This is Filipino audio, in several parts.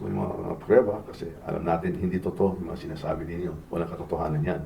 mo yung mga, prueba kasi alam natin hindi totoo yung mga sinasabi ninyo. Walang katotohanan yan.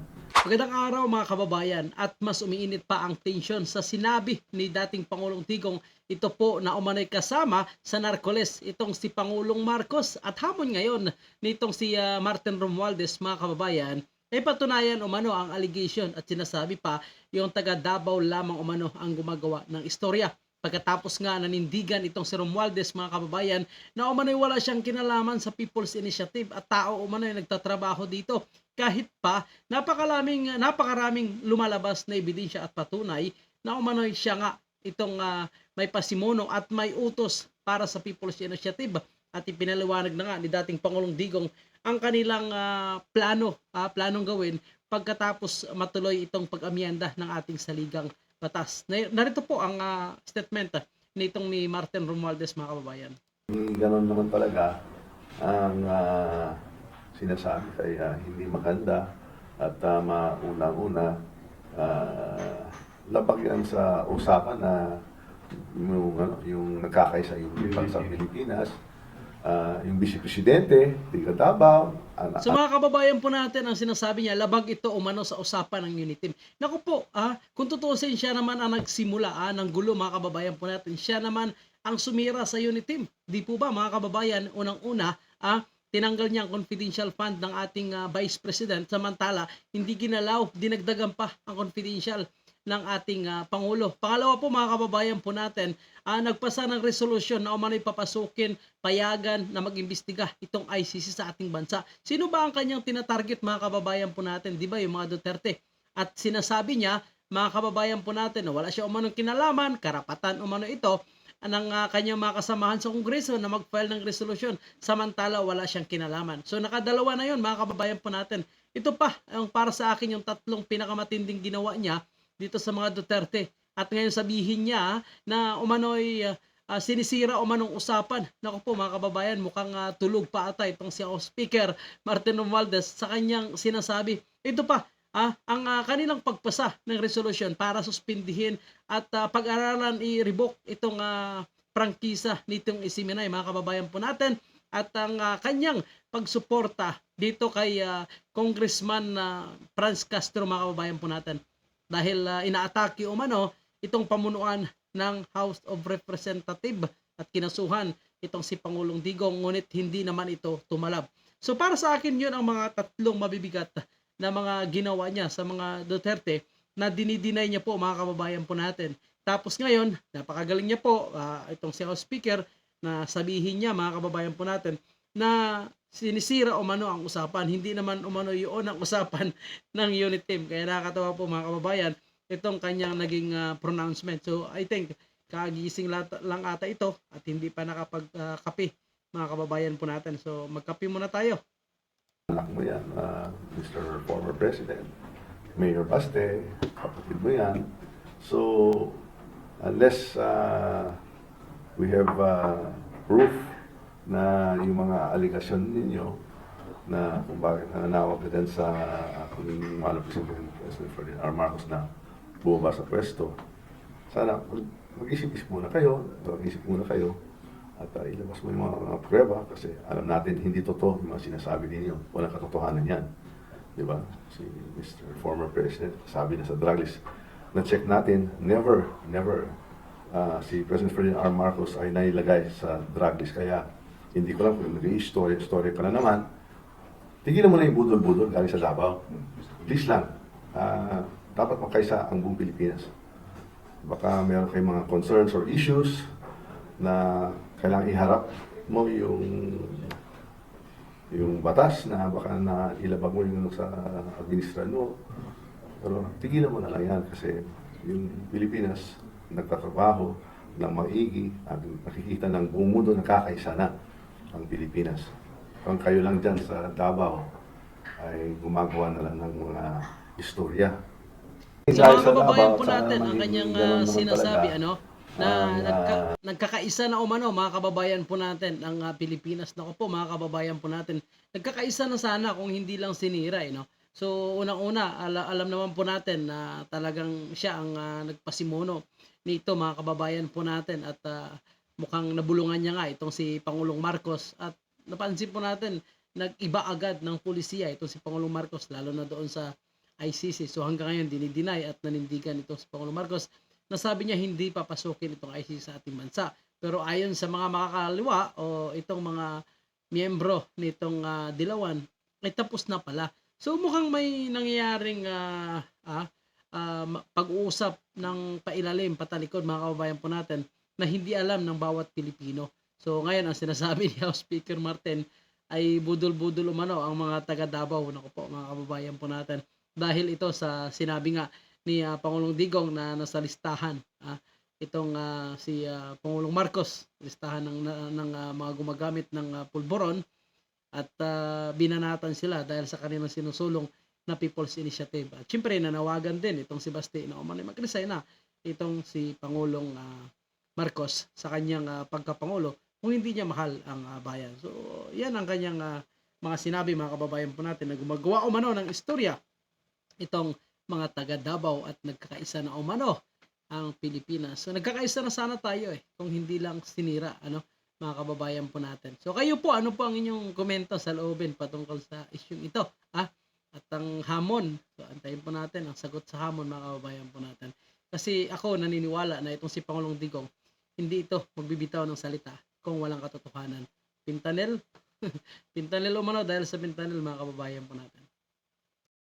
Magandang araw mga kababayan at mas umiinit pa ang tensyon sa sinabi ni dating Pangulong Tigong ito po na umano'y kasama sa Narcoles itong si Pangulong Marcos at hamon ngayon nitong si ah, Martin Romualdez mga kababayan ay patunayan umano ang allegation at sinasabi pa yung taga Davao lamang umano ang gumagawa ng istorya. Pagkatapos nga nanindigan itong si Romualdez mga kababayan na umano'y wala siyang kinalaman sa People's Initiative at tao umano'y nagtatrabaho dito. Kahit pa napakaraming napakaraming lumalabas na ebidensya at patunay na umano'y siya nga itong ah, may pasimuno at may utos para sa People's Initiative. At ipinaliwanag na nga ni dating Pangulong Digong ang kanilang ah, plano, ah, planong gawin pagkatapos matuloy itong pag-amyenda ng ating saligang batas. Na- Narito po ang ah, statement ah, nitong ni Martin Romualdez mga kababayan. Ganon naman talaga ang ah, sinasabi kaya hindi maganda at uh, maunang-una ah, labag yan sa usapan na yung, ano, yung nagkakaisa yung sa Pilipinas, ah, yung Vice Presidente, Tiga Davao, ang, So mga kababayan po natin, ang sinasabi niya, labag ito umano sa usapan ng Uniteam. Naku po, ah, kung tutusin siya naman ang nagsimula ah, ng gulo mga kababayan po natin, siya naman ang sumira sa Uniteam. Di po ba mga kababayan, unang-una, ah, tinanggal niya ang confidential fund ng ating ah, Vice President samantala hindi ginalaw, dinagdagan pa ang confidential ng ating ah, Pangulo. Pangalawa po mga kababayan po natin, ah, nagpasa ng resolusyon na umano'y papasukin, payagan na mag-imbestiga itong ICC sa ating bansa. Sino ba ang kanyang tinatarget mga kababayan po natin? Di ba yung mga Duterte? At sinasabi niya, mga kababayan po natin, na wala siya umanong kinalaman, karapatan umano ito, ng ah, kanyang mga kasamahan sa Kongreso na mag-file ng resolusyon samantala wala siyang kinalaman. So nakadalawa na yun mga kababayan po natin. Ito pa ang para sa akin yung tatlong pinakamatinding ginawa niya dito sa mga Duterte. At ngayon sabihin niya na umano'y ah, ah, sinisira umanong usapan. Naku po mga kababayan, mukhang ah, tulog pa ata itong si House Speaker Martin Romualdez sa kanyang sinasabi. Ito pa, ah, ang ah, kanilang pagpasa ng resolution para suspindihin at ah, pag-aralan i-revoke itong ah, prangkisa nitong isiminay mga kababayan po natin at ang ah, kanyang pagsuporta dito kay ah, Congressman na Franz Castro mga kababayan po natin dahil ah, inaatake umano itong pamunuan ng House of Representative at kinasuhan itong si Pangulong Digong ngunit hindi naman ito tumalab. So para sa akin yun ang mga tatlong mabibigat na mga ginawa niya sa mga Duterte na dinidinay niya po mga kababayan po natin. Tapos ngayon, napakagaling niya po ah, itong si House Speaker na sabihin niya mga kababayan po natin na sinisira umano ang usapan. Hindi naman umano yun ang usapan ng unit team. Kaya nakakatawa po mga kababayan itong kanyang naging ah, pronouncement. So I think kagising lang ata ito at hindi pa nakapagkape mga kababayan po natin. So magkape muna tayo. anak mo yan, ah, Mr. Former President, Mayor Baste, kapatid mo yan. So, unless ah, we have ah, proof na yung mga aligasyon ninyo na kung bakit nananawag ka dyan sa aking mahal na President, Ferdinand R. Marcos na bumaba sa pwesto, sana mag- mag-isip-isip muna kayo, mag-isip muna kayo, at uh, ilabas mo yung mga, mga prueba kasi alam natin hindi totoo yung mga sinasabi ninyo. Walang katotohanan yan. Di ba? Si Mr. Former President, sabi na sa drug list, na-check natin, never, never, ah, si President Ferdinand R. Marcos ay nailagay sa drug list. Kaya hindi ko lang kung nag-i-story story ka na naman, tigilan mo na yung budol-budol galing sa Davao. Please lang. Ah, dapat magkaisa ang buong Pilipinas. Baka meron kayong mga concerns or issues na kailangang iharap mo yung yung batas na baka na ilabag mo yung sa administrasyon mo. Pero tigilan mo na lang yan kasi yung Pilipinas nagtatrabaho ng maigi at nakikita ng buong mundo nakakaisa na ang Pilipinas. Kung kayo lang dyan sa Davao ay gumagawa na lang ng mga istorya. So mga kababayan po natin ang kanyang ah, sinasabi talaga. ano na Ang, nagka- ah, nagkakaisa na umano mga kababayan po natin ang ah, Pilipinas nako po mga kababayan po natin nagkakaisa na sana kung hindi lang sinira eh, no so unang-una ala- alam naman po natin na talagang siya ang ah, nagpasimuno nito mga kababayan po natin at ah, mukhang nabulungan niya nga itong si Pangulong Marcos at napansin po natin, nag-iba agad ng pulisiya itong si Pangulong Marcos, lalo na doon sa ICC. So hanggang ngayon, dinideny at nanindigan itong si Pangulong Marcos na sabi niya hindi papasukin itong ICC sa ating bansa. Pero ayon sa mga makakaliwa o itong mga miyembro nitong ah, Dilawan, ay tapos na pala. So mukhang may nangyayaring ah, ah, ma- pag-uusap ng pailalim, patalikod mga kababayan po natin na hindi alam ng bawat Pilipino. So ngayon ang sinasabi ni House Speaker Martin ay budol-budol umano ang mga taga Davao Naku po mga kababayan po natin dahil ito sa sinabi nga ni ah, Pangulong Digong na nasa listahan ah, itong ah, si ah, Pangulong Marcos listahan ng na- ng ah, mga gumagamit ng ah, pulburon at ah, binanatan sila dahil sa kanilang sinusulong na People's Initiative. At syempre nanawagan din itong si Basti na umano'y mag-resign na itong si Pangulong ah, Marcos sa kanyang ah, pagkapangulo kung hindi niya mahal ang ah, bayan. So yan ang kanyang ah, mga sinabi mga kababayan po natin na gumagawa umano ng istorya itong mga taga Davao at nagkakaisa na umano ang Pilipinas. So nagkakaisa na sana tayo eh kung hindi lang sinira ano mga kababayan po natin. So kayo po ano po ang inyong komento sa loobin patungkol sa isyung ito ah at ang hamon. So antayin po natin ang sagot sa hamon mga kababayan po natin. Kasi ako naniniwala na itong si Pangulong Digong hindi ito magbibitaw ng salita kung walang katotohanan. Pintanel, pintanel umano dahil sa pintanel mga kababayan po natin.